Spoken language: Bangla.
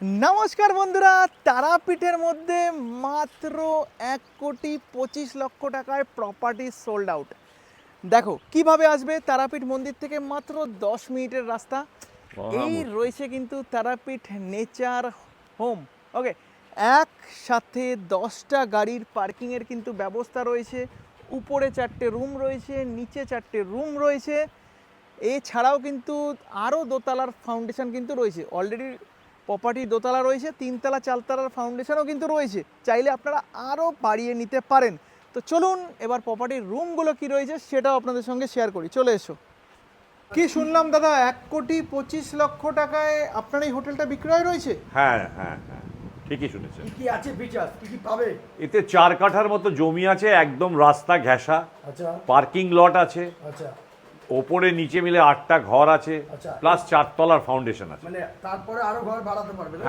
নমস্কার বন্ধুরা তারাপীঠের মধ্যে মাত্র এক কোটি পঁচিশ লক্ষ টাকায় প্রপার্টি সোল্ড আউট দেখো কীভাবে আসবে তারাপীঠ মন্দির থেকে মাত্র দশ মিনিটের রাস্তা? এই রয়েছে কিন্তু তারাপীঠ নেচার হোম। ওকে একসাথে দশটা গাড়ির পার্কিংয়ের কিন্তু ব্যবস্থা রয়েছে। উপরে চারটে রুম রয়েছে নিচে চারটে রুম রয়েছে। এছাড়াও কিন্তু আরও দোতলার ফাউন্ডেশন কিন্তু রয়েছে। অলরেডি প্রপার্টি দোতলা রয়েছে তিনতলা চারতলার ফাউন্ডেশনও কিন্তু রয়েছে। চাইলে আপনারা আরও বাড়িয়ে নিতে পারেন। তো চলুন এবার প্রপার্টির রুমগুলো কি রয়েছে সেটাও আপনাদের সঙ্গে শেয়ার করি। চলে এসো। কি শুনলাম দাদা এক কোটি পঁচিশ লক্ষ টাকায় আপনার এই হোটেলটা বিক্রয় রয়েছে? হ্যাঁ হ্যাঁ হ্যাঁ ঠিকই শুনেছেন। কি আছে ফিচার্স কি কি পাবে? এতে চার কাঠার মতো জমি আছে একদম রাস্তা ঘেঁষা। আচ্ছা। পার্কিং লট আছে। আচ্ছা। ওপরে নিচে মিলে আটটা ঘর আছে আচ্ছা। প্লাস চারতলার ফাউন্ডেশন আছে মানে তারপরে আরও ঘর বাড়াতে পারবে